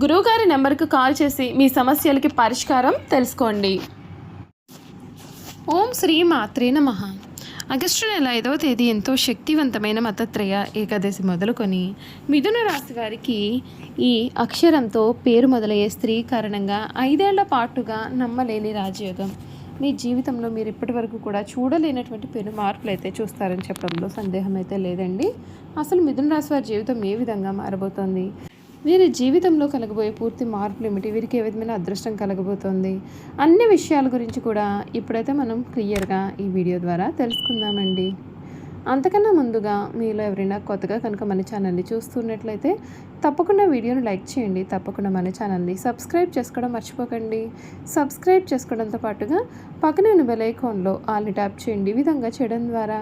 గురువుగారి నెంబర్కు కాల్ చేసి మీ సమస్యలకి పరిష్కారం తెలుసుకోండి. ఓం శ్రీ మాత్రే నమ. ఆగస్టు నెల ఐదవ తేదీ ఎంతో శక్తివంతమైన మతత్రయ ఏకాదశి మొదలుకొని మిథున రాశి వారికి ఈ అక్షరంతో పేరు మొదలయ్యే స్త్రీ కారణంగా ఐదేళ్ళ పాటుగా నమ్మలేని రాజయోగం. మీ జీవితంలో మీరు ఇప్పటి వరకు కూడా చూడలేనటువంటి పెను మార్పులు అయితే చూస్తారని చెప్పడంలో సందేహం అయితే లేదండి. అసలు మిథున రాశి వారి జీవితం ఏ విధంగా మారబోతోంది? వీరి జీవితంలో కలగబోయే పూర్తి మార్పులు ఏమిటి? వీరికి ఏ విధమైన అదృష్టం కలగబోతోంది? అన్ని విషయాల గురించి కూడా ఇప్పుడైతే మనం క్లియర్గా ఈ వీడియో ద్వారా తెలుసుకుందామండి. అంతకన్నా ముందుగా మీలో ఎవరైనా కొత్తగా కనుక మన ఛానల్ని చూస్తున్నట్లయితే తప్పకుండా వీడియోని లైక్ చేయండి. తప్పకుండా మన ఛానల్ని సబ్స్క్రైబ్ చేసుకోవడం మర్చిపోకండి. సబ్స్క్రైబ్ చేసుకోవడంతో పాటుగా పక్కనే ఉన్న బెల్ ఐకాన్లో ఆల్ని ట్యాప్ చేయండి. ఈ విధంగా చేయడం ద్వారా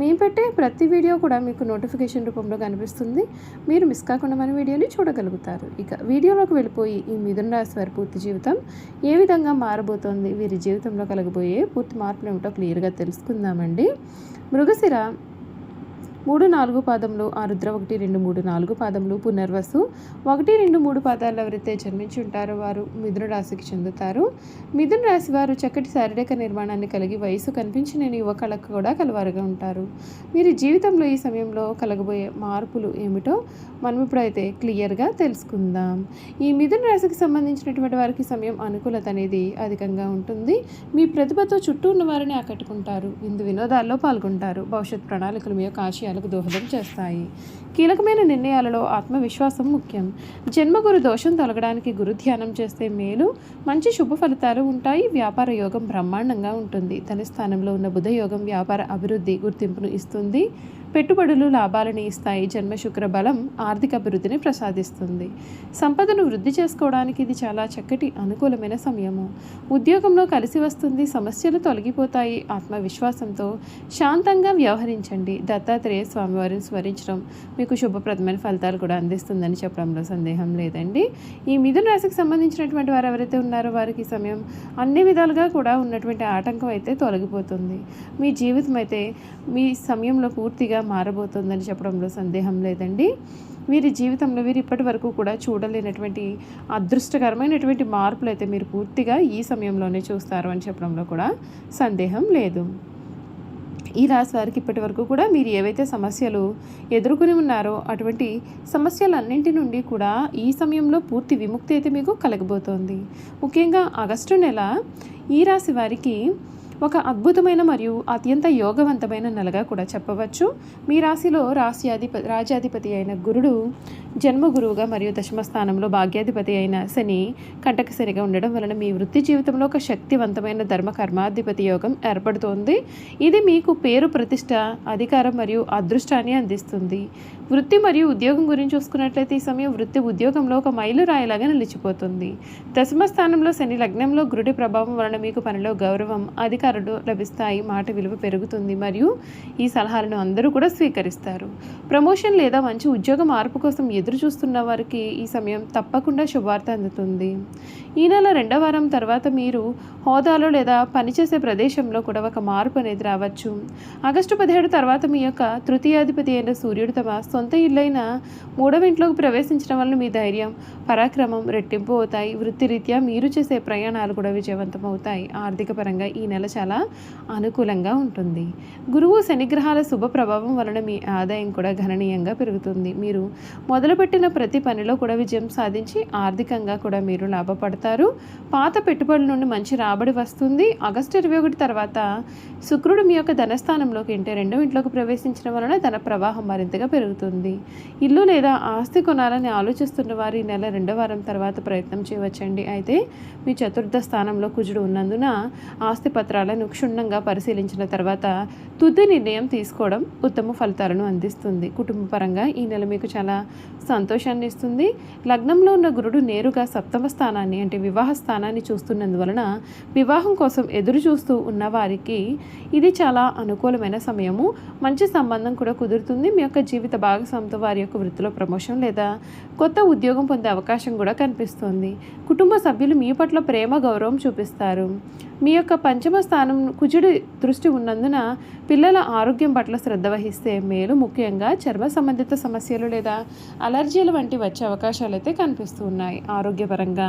మేము పెట్టే ప్రతి వీడియో కూడా మీకు నోటిఫికేషన్ రూపంలో కనిపిస్తుంది. మీరు మిస్ కాకుండా మన వీడియోని చూడగలుగుతారు. ఇక వీడియోలోకి వెళ్ళిపోయి ఈ మిథున రాశి వారి పూర్తి జీవితం ఏ విధంగా మారబోతోంది? వీరి జీవితంలో కలగబోయే పూర్తి మార్పులు ఏమిటో క్లియర్గా తెలుసుకుందామండి. మృగశిర మూడు నాలుగు పాదములు ఆరుద్ర ఒకటి రెండు మూడు నాలుగు పాదములు పునర్వసు. ఒకటి రెండు మూడు పాదాలు ఎవరైతే జన్మించి ఉంటారో వారు మిథున రాశికి చెందుతారు. మిథున రాశి వారు చక్కటి శారీరక నిర్మాణాన్ని కలిగి వయసు కనిపించిన యువ కళకు కూడా కలవారుగా ఉంటారు. మీరు జీవితంలో ఈ సమయంలో కలగబోయే మార్పులు ఏమిటో మనం ఇప్పుడైతే క్లియర్గా తెలుసుకుందాం. ఈ మిథున రాశికి సంబంధించినటువంటి వారికి సమయం అనుకూలత అనేది అధికంగా ఉంటుంది. మీ ప్రతిభతో చుట్టూ ఉన్న వారిని ఆకట్టుకుంటారు. ఇందు వినోదాల్లో పాల్గొంటారు. భవిష్యత్ ప్రణాళికలు మీ యొక్క ఆశయాలకు దోహదం చేస్తాయి. కీలకమైన నిర్ణయాలలో ఆత్మవిశ్వాసం ముఖ్యం. జన్మ గురు దోషం తొలగడానికి గురు ధ్యానం చేస్తే మేలు. మంచి శుభ ఫలితాలు ఉంటాయి. వ్యాపార యోగం బ్రహ్మాండంగా ఉంటుంది. తన స్థానంలో ఉన్న బుధ యోగం వ్యాపార అభివృద్ధి గుర్తింపును ఇస్తుంది. పెట్టుబడులు లాభాలను ఇస్తాయి. జన్మ శుక్ర బలం ఆర్థిక అభివృద్ధిని ప్రసాదిస్తుంది. సంపదను వృద్ధి చేసుకోవడానికి ఇది చాలా చక్కటి అనుకూలమైన సమయము. ఉద్యోగంలో కలిసి వస్తుంది సమస్యలు తొలగిపోతాయి. ఆత్మవిశ్వాసంతో శాంతంగా వ్యవహరించండి. దత్తాత్రేయ స్వామివారిని స్మరించడం మీకు శుభప్రదమైన ఫలితాలు కూడా అందిస్తుందని చెప్పడంలో సందేహం లేదండి. ఈ మిథున రాశికి సంబంధించినటువంటి వారు ఎవరైతే ఉన్నారో వారికి సమయం అన్ని విధాలుగా కూడా ఉన్నటువంటి ఆటంకం అయితే తొలగిపోతుంది. మీ జీవితం అయితే మీ సమయంలో పూర్తిగా మారబోతుందని చెప్పడంలో సందేహం లేదండి. వీరి జీవితంలో వీరు ఇప్పటి వరకు కూడా చూడలేనటువంటి అదృష్టకరమైనటువంటి మార్పులు అయితే మీరు పూర్తిగా ఈ సమయంలోనే చూస్తారు అని చెప్పడంలో కూడా సందేహం లేదు. ఈ రాశి వారికి ఇప్పటి వరకు కూడా మీరు ఏవైతే సమస్యలు ఎదుర్కొని ఉన్నారో అటువంటి సమస్యలన్నింటి నుండి కూడా ఈ సమయంలో పూర్తి విముక్తి అయితే మీకు కలగబోతోంది. ముఖ్యంగా ఆగస్టు నెల ఈ రాశి వారికి ఒక అద్భుతమైన మరియు అత్యంత యోగవంతమైన నెలగా కూడా చెప్పవచ్చు. మీ రాశిలో రాశ్యాధిపతి రాజ్యాధిపతి అయిన గురుడు జన్మ గురువుగా మరియు దశమ స్థానంలో భాగ్యాధిపతి అయిన శని కంటకశనిగా ఉండడం వలన మీ వృత్తి జీవితంలో ఒక శక్తివంతమైన ధర్మ కర్మాధిపతి యోగం ఏర్పడుతోంది. ఇది మీకు పేరు ప్రతిష్ట అధికారం మరియు అదృష్టాన్ని అందిస్తుంది. వృత్తి మరియు ఉద్యోగం గురించి చూసుకున్నట్లయితే ఈ సమయం వృత్తి ఉద్యోగంలో ఒక మైలురాయిలాగా నిలిచిపోతుంది. దశమ స్థానంలో శని లగ్నంలో గురుడి ప్రభావం వలన మీకు పనిలో గౌరవం అధికారులు లభిస్తాయి మాట విలువ పెరుగుతుంది మరియు ఈ సలహాలను అందరూ కూడా స్వీకరిస్తారు. ప్రమోషన్ లేదా మంచి ఉద్యోగ మార్పు కోసం ఎదురు చూస్తున్న వారికి ఈ సమయం తప్పకుండా శుభార్త అందుతుంది. ఈ నెల రెండవ వారం తర్వాత మీరు హోదాలో లేదా పనిచేసే ప్రదేశంలో కూడా ఒక మార్పు అనేది రావచ్చు. ఆగస్టు పదిహేడు తర్వాత మీ యొక్క తృతీయాధిపతి అయిన సూర్యుడు తమ సొంత ఇల్లైన మూడవ ఇంట్లోకి ప్రవేశించడం వల్ల మీ ధైర్యం పరాక్రమం రెట్టింపు అవుతాయి. వృత్తిరీత్యా మీరు చేసే ప్రయాణాలు కూడా విజయవంతం అవుతాయి ఆర్థిక పరంగా ఈ నెల చాలా అనుకూలంగా ఉంటుంది. గురువు శనిగ్రహాల శుభ ప్రభావం వలన మీ ఆదాయం కూడా గణనీయంగా పెరుగుతుంది. మీరు మొదలుపెట్టిన ప్రతి పనిలో కూడా విజయం సాధించి ఆర్థికంగా కూడా మీరు లాభపడతారు. పాత పెట్టుబడుల నుండి మంచి రాబడి వస్తుంది. ఆగస్టు ఇరవై ఒకటి తర్వాత శుక్రుడు మీ యొక్క ధనస్థానంలోకి అంటే రెండో ఇంట్లోకి ప్రవేశించడం వలన ధన ప్రవాహం మరింతగా పెరుగుతుంది. అవుతుంది ఇల్లు లేదా ఆస్తి కొనాలని ఆలోచిస్తున్న వారు ఈ నెల రెండో వారం తర్వాత ప్రయత్నం చేయవచ్చండి. అయితే మీ చతుర్థ స్థానంలో కుజుడు ఉన్నందున ఆస్తి పత్రాలను క్షుణ్ణంగా పరిశీలించిన తర్వాత తుది నిర్ణయం తీసుకోవడం ఉత్తమ ఫలితాలను అందిస్తుంది. కుటుంబపరంగా ఈ నెల మీకు చాలా సంతోషాన్ని ఇస్తుంది. లగ్నంలో ఉన్న గురుడు నేరుగా సప్తమ స్థానాన్ని అంటే వివాహ స్థానాన్ని చూస్తున్నందువలన వివాహం కోసం ఎదురు చూస్తూ ఉన్న వారికి ఇది చాలా అనుకూలమైన సమయము. మంచి సంబంధం కూడా కుదురుతుంది. మీ యొక్క జీవిత భాగం భాగస్వామితో వారి యొక్క వృత్తిలో ప్రమోషన్ లేదా కొత్త ఉద్యోగం పొందే అవకాశం కూడా కనిపిస్తుంది. కుటుంబ సభ్యులు మీ పట్ల ప్రేమ గౌరవం చూపిస్తారు. మీ యొక్క పంచమ స్థానం కుజుడి దృష్టి ఉన్నందున పిల్లల ఆరోగ్యం పట్ల శ్రద్ధ వహిస్తే మేలు. ముఖ్యంగా చర్మ సంబంధిత సమస్యలు లేదా అలర్జీలు వంటి వచ్చే అవకాశాలు అయితే కనిపిస్తూ ఉన్నాయి ఆరోగ్యపరంగా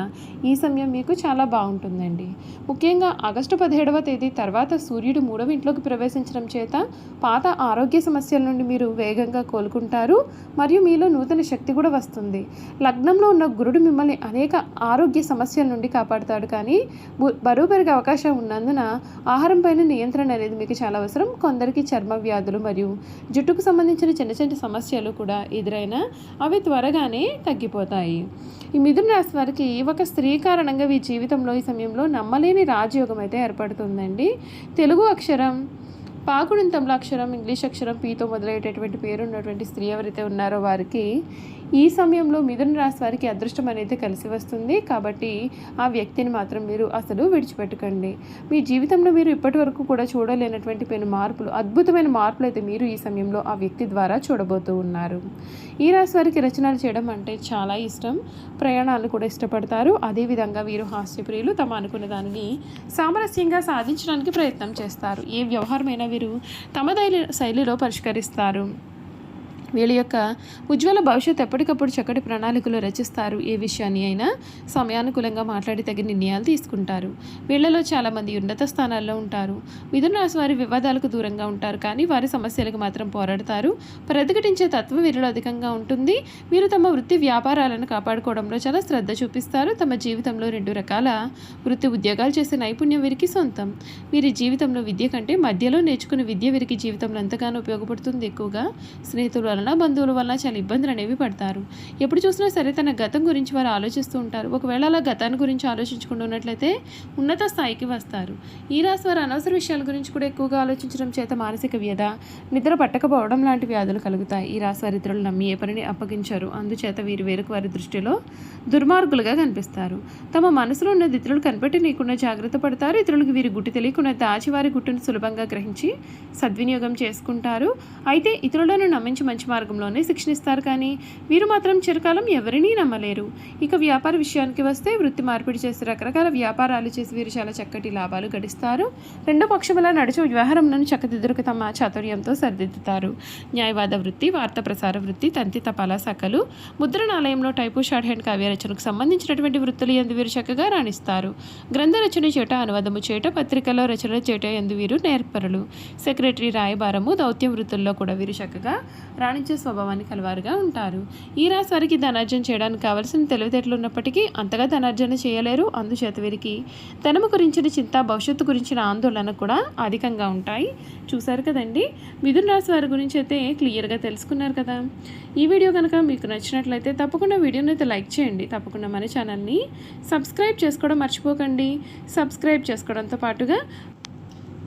ఈ సమయం మీకు చాలా బాగుంటుందండి. ముఖ్యంగా ఆగస్టు పదిహేడవ తేదీ తర్వాత సూర్యుడు మూడవ ఇంట్లోకి ప్రవేశించడం చేత పాత ఆరోగ్య సమస్యల నుండి మీరు వేగంగా కోలుకుంటారు. మరియు మీలో నూతన శక్తి కూడా వస్తుంది. లగ్నంలో ఉన్న గురుడు మిమ్మల్ని అనేక ఆరోగ్య సమస్యల నుండి కాపాడుతాడు. కానీ బరువు పెరిగే అవకాశం ఉన్నందున ఆహారం పైన నియంత్రణ అనేది మీకు చాలా అవసరం. కొందరికి చర్మ వ్యాధులు మరియు జుట్టుకు సంబంధించిన చిన్న చిన్న సమస్యలు కూడా ఎదురైనా అవి త్వరగానే తగ్గిపోతాయి. ఈ మిథున రాశి వారికి ఒక స్త్రీ కారణంగా మీ జీవితంలో ఈ సమయంలో నమ్మలేని రాజయోగం అయితే ఏర్పడుతుందండి. తెలుగు అక్షరం పాకుడింతంలో అక్షరం ఇంగ్లీష్ అక్షరం పీతో మొదలయ్యేటటువంటి పేరు ఉన్నటువంటి స్త్రీ ఎవరైతే ఉన్నారో వారికి ఈ సమయంలో మిథున రాశి వారికి అదృష్టం అనేది కలిసి వస్తుంది. కాబట్టి ఆ వ్యక్తిని మాత్రం మీరు అసలు విడిచిపెట్టకండి. మీ జీవితంలో మీరు ఇప్పటి వరకు కూడా చూడలేనటువంటి పెను మార్పులు అద్భుతమైన మార్పులు అయితే మీరు ఈ సమయంలో ఆ వ్యక్తి ద్వారా చూడబోతూ ఉన్నారు. ఈ రాశి వారికి రచనలు చేయడం అంటే చాలా ఇష్టం. ప్రయాణాలు కూడా ఇష్టపడతారు. అదేవిధంగా వీరు హాస్యప్రియులు. తమ అనుకున్న దానిని సామరస్యంగా సాధించడానికి ప్రయత్నం చేస్తారు. ఏ వ్యవహారమైనా వీరు తమ దైలి శైలిలో పరిష్కరిస్తారు. వీళ్ళ యొక్క ఉజ్వల భవిష్యత్తు ఎప్పటికప్పుడు చక్కటి ప్రణాళికలు రచిస్తారు. ఏ విషయాన్ని అయినా సమయానుకూలంగా మాట్లాడి తగిన నిర్ణయాలు తీసుకుంటారు. వీళ్ళలో చాలామంది ఉన్నత స్థానాల్లో ఉంటారు. మిథున రాశి వారి వివాదాలకు దూరంగా ఉంటారు. కానీ వారి సమస్యలకు మాత్రం పోరాడతారు. ప్రతిఘటించే తత్వం వీరిలో అధికంగా ఉంటుంది. వీరు తమ వృత్తి వ్యాపారాలను కాపాడుకోవడంలో చాలా శ్రద్ధ చూపిస్తారు. తమ జీవితంలో రెండు రకాల వృత్తి ఉద్యోగాలు చేసే నైపుణ్యం వీరికి సొంతం. వీరి జీవితంలో విద్య కంటే మధ్యలో నేర్చుకున్న విద్య వీరికి జీవితంలో ఎంతగానో ఉపయోగపడుతుంది. ఎక్కువగా స్నేహితులు వలన బంధువుల వలన చాలా ఇబ్బందులు అనేవి పడతారు. ఎప్పుడు చూసినా సరే తన గతం గురించి వారు ఆలోచిస్తూ ఉంటారు. ఒకవేళ అలా గతాన్ని గురించి ఆలోచించకుండా ఉన్నట్లయితే ఉన్నత స్థాయికి వస్తారు. ఈ రాశి వారు అనవసర విషయాల గురించి కూడా ఎక్కువగా ఆలోచించడం చేత మానసిక వ్యధ నిద్ర పట్టకపోవడం లాంటి వ్యాధులు కలుగుతాయి. ఈ రాశి వారి ఇతరులు నమ్మి ఏ పనిని అప్పగించారు. అందుచేత వీరు వేరుకు వారి దృష్టిలో దుర్మార్గులుగా కనిపిస్తారు. తమ మనసులో ఉన్న ఇతరులు కనిపెట్టి నీకున్న జాగ్రత్త పడతారు. ఇతరులకు వీరి గుట్టు తెలియకుండా దాచి వారి గుట్టును సులభంగా గ్రహించి సద్వినియోగం చేసుకుంటారు. అయితే ఇతరులను నమ్మించి మంచి మార్గంలోనే శిక్షణ ఇస్తారు కానీ వీరు మాత్రం చిరకాలం ఎవరినీ నమ్మలేరు. ఇక వ్యాపార విషయానికి వస్తే వృత్తి మార్పిడి చేసి రకరకాల వ్యాపారాలు చేసి వీరు చాలా చక్కటి లాభాలు గడిస్తారు. రెండో పక్షముల నడిచే వ్యవహారంను చక్కదిద్దురకు తమ చాతుర్యంతో సరిదిద్దుతారు. న్యాయవాద వృత్తి వార్త ప్రసార వృత్తి తంతి తపాలా శాఖలు ముద్రణాలయంలో టైపు షార్ట్ హ్యాండ్ కావ్య రచనకు సంబంధించినటువంటి వృత్తులు ఎందు వీరు చక్కగా రాణిస్తారు. గ్రంథ రచన చేట అనువాదము చేట పత్రికలో రచన చేట ఎందు వీరు నేర్పరులు. సెక్రటరీ రాయబారము దౌత్య వృత్తుల్లో కూడా వీరు చక్కగా వాణిజ్య స్వభావాన్ని కలవారుగా ఉంటారు. ఈ రాశి వారికి ధనార్జన చేయడానికి కావలసిన తెలివితేటలు ఉన్నప్పటికీ అంతగా ధనార్జన చేయలేరు. అందుచేత వీరికి ధనము గురించిన చింత భవిష్యత్తు గురించిన ఆందోళన కూడా అధికంగా ఉంటాయి. చూశారు కదండి? మిథున రాశి వారి గురించి అయితే క్లియర్గా తెలుసుకున్నారు కదా. ఈ వీడియో కనుక మీకు నచ్చినట్లయితే తప్పకుండా వీడియోని అయితే లైక్ చేయండి. తప్పకుండా మన ఛానల్ని సబ్స్క్రైబ్ చేసుకోవడం మర్చిపోకండి. సబ్స్క్రైబ్ చేసుకోవడంతో పాటుగా